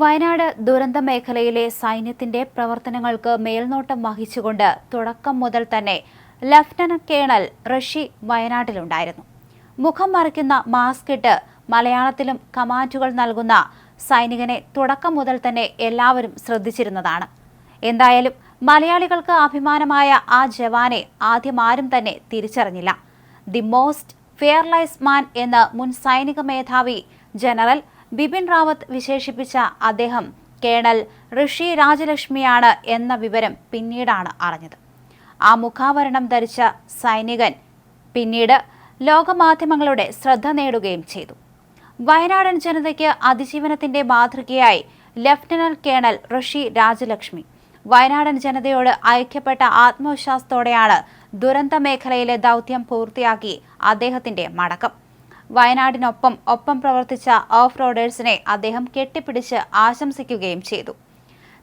വയനാട് ദുരന്ത മേഖലയിലെ സൈന്യത്തിന്റെ പ്രവർത്തനങ്ങൾക്ക് മേൽനോട്ടം വഹിച്ചുകൊണ്ട് തുടക്കം മുതൽ തന്നെ ലഫ്റ്റനന്റ് കേണൽ റഷി വയനാട്ടിലുണ്ടായിരുന്നു. മുഖം മറിക്കുന്ന മാസ്ക് ഇട്ട് മലയാളത്തിലും കമാൻഡുകൾ നൽകുന്ന സൈനികനെ തുടക്കം മുതൽ തന്നെ എല്ലാവരും ശ്രദ്ധിച്ചിരുന്നതാണ്. എന്തായാലും മലയാളികൾക്ക് അഭിമാനമായ ആ ജവാനെ ആദ്യം ആരും തന്നെ തിരിച്ചറിഞ്ഞില്ല. ദി മോസ്റ്റ് ഫെയർലൈസ് മാൻ എന്ന് മുൻ സൈനിക മേധാവി ജനറൽ ബിപിൻ റാവത്ത് വിശേഷിപ്പിച്ച അദ്ദേഹം കേണൽ ഋഷി രാജലക്ഷ്മിയാണ് എന്ന വിവരം പിന്നീടാണ് അറിഞ്ഞത്. ആ മുഖാവരണം ധരിച്ച സൈനികൻ പിന്നീട് ലോകമാധ്യമങ്ങളുടെ ശ്രദ്ധ നേടുകയും ചെയ്തു. വയനാടൻ ജനതയ്ക്ക് അതിജീവനത്തിന്റെ മാതൃകയായി ലഫ്റ്റനന്റ് കേണൽ ഋഷി രാജലക്ഷ്മി. വയനാടൻ ജനതയോട് ഐക്യപ്പെട്ട ആത്മവിശ്വാസത്തോടെയാണ് ദുരന്ത മേഖലയിലെ ദൗത്യം പൂർത്തിയാക്കി അദ്ദേഹത്തിന്റെ മടക്കം. വയനാടിനൊപ്പം ഒപ്പം പ്രവർത്തിച്ച ഓഫ് റോഡേഴ്സിനെ അദ്ദേഹം കെട്ടിപ്പിടിച്ച് ആശംസിക്കുകയും ചെയ്തു.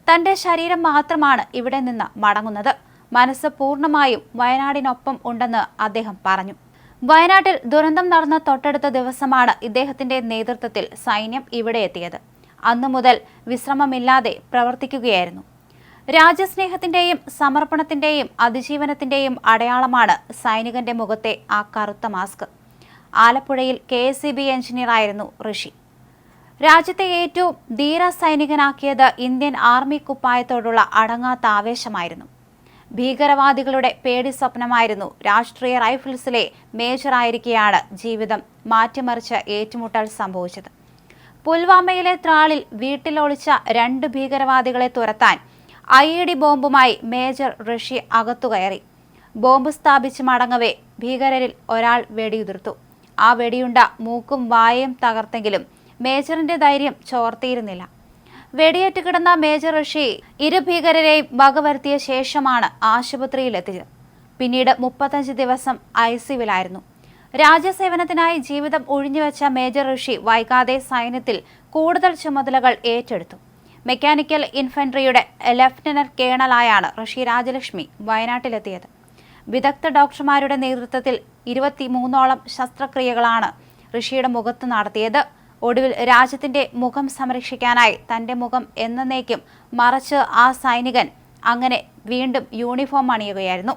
തന്റെ ശരീരം മാത്രമാണ് ഇവിടെ നിന്ന് മടങ്ങുന്നത്. മനസ്സ് പൂർണമായും വയനാടിനൊപ്പം ഉണ്ടെന്ന് അദ്ദേഹം പറഞ്ഞു. വയനാട്ടിൽ ദുരന്തം നടന്ന തൊട്ടടുത്ത ദിവസമാണ് ഇദ്ദേഹത്തിന്റെ നേതൃത്വത്തിൽ സൈന്യം ഇവിടെ എത്തിയത്. അന്നു മുതൽ വിശ്രമമില്ലാതെ പ്രവർത്തിക്കുകയായിരുന്നു. രാജ്യസ്നേഹത്തിന്റെയും സമർപ്പണത്തിന്റെയും അതിജീവനത്തിന്റെയും അടയാളമാണ് സൈനികന്റെ മുഖത്തെ ആ കറുത്ത മാസ്ക്. ആലപ്പുഴയിൽ കെ എസ് സി ബി എഞ്ചിനീയറായിരുന്നു ഋഷി. രാജ്യത്തെ ഏറ്റവും ധീര സൈനികനാക്കിയത് ഇന്ത്യൻ ആർമി കുപ്പായത്തോടുള്ള അടങ്ങാത്ത ആവേശമായിരുന്നു. ഭീകരവാദികളുടെ പേടി സ്വപ്നമായിരുന്നു രാഷ്ട്രീയ റൈഫിൾസിലെ മേജറായിരിക്കെയാണ് ജീവിതം മാറ്റിമറിച്ച് ഏറ്റുമുട്ടൽ സംഭവിച്ചത്. പുൽവാമയിലെ ത്രാളിൽ വീട്ടിലൊളിച്ച രണ്ട് ഭീകരവാദികളെ തുരത്താൻ ഐ ഇ ഡി ബോംബുമായി മേജർ ഋഷി അകത്തുകയറി. ബോംബ് സ്ഥാപിച്ച് മടങ്ങവേ ഭീകരരിൽ ഒരാൾ വെടിയുതിർത്തു. ആ വെടിയുണ്ട മൂക്കും വായയും തകർത്തെങ്കിലും മേജറിന്റെ ധൈര്യം ചോർത്തിയിരുന്നില്ല. വെടിയേറ്റ് കിടന്ന മേജർ ഋഷി ഇരു ഭീകരരെയും വകവരുത്തിയ ശേഷമാണ് ആശുപത്രിയിലെത്തിയത്. പിന്നീട് മുപ്പത്തഞ്ച് ദിവസം ഐ സിയുവിലായിരുന്നു. രാജ്യസേവനത്തിനായി ജീവിതം ഒഴിഞ്ഞുവെച്ച മേജർ ഋഷി വൈകാതെ സൈന്യത്തിൽ കൂടുതൽ ചുമതലകൾ ഏറ്റെടുത്തു. മെക്കാനിക്കൽ ഇൻഫൻട്രിയുടെ ലഫ്റ്റനന്റ് കേണലായാണ് ഋഷി രാജലക്ഷ്മി വയനാട്ടിലെത്തിയത്. വിദഗ്ധ ഡോക്ടർമാരുടെ നേതൃത്വത്തിൽ ഇരുപത്തിമൂന്നോളം ശസ്ത്രക്രിയകളാണ് ഋഷിയുടെ മുഖത്ത് നടത്തിയത്. ഒടുവിൽ രാജ്യത്തിന്റെ മുഖം സംരക്ഷിക്കാനായി തന്റെ മുഖം എന്നേക്കും മറച്ച് ആ സൈനികൻ അങ്ങനെ വീണ്ടും യൂണിഫോം അണിയുകയായിരുന്നു.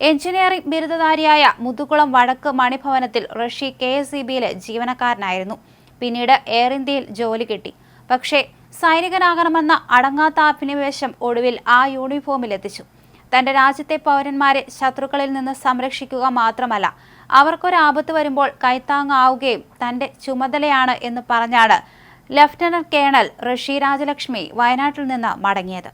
എഞ്ചിനീയറിംഗ് ബിരുദധാരിയായ മുതുകുളം വടക്ക് മണിഭവനത്തിൽ ഋഷി കെ എസ് ഇ ബിയിലെ ജീവനക്കാരനായിരുന്നു. പിന്നീട് എയർ ഇന്ത്യയിൽ ജോലി കിട്ടി. പക്ഷേ സൈനികനാകണമെന്ന അടങ്ങാത്ത അഭിനിവേശം ഒടുവിൽ ആ യൂണിഫോമിൽ എത്തിച്ചു തന്റെ രാജ്യത്തെ പൗരന്മാരെ ശത്രുക്കളിൽ നിന്ന് സംരക്ഷിക്കുക മാത്രമല്ല അവർക്കൊരാപത്ത് വരുമ്പോൾ കൈത്താങ്ങാവുകയും തന്റെ ചുമതലയാണ് എന്ന് പറഞ്ഞാണ് ലഫ്റ്റനന്റ് കേണൽ ഋഷി രാജലക്ഷ്മി വയനാട്ടിൽ നിന്ന് മടങ്ങിയത്.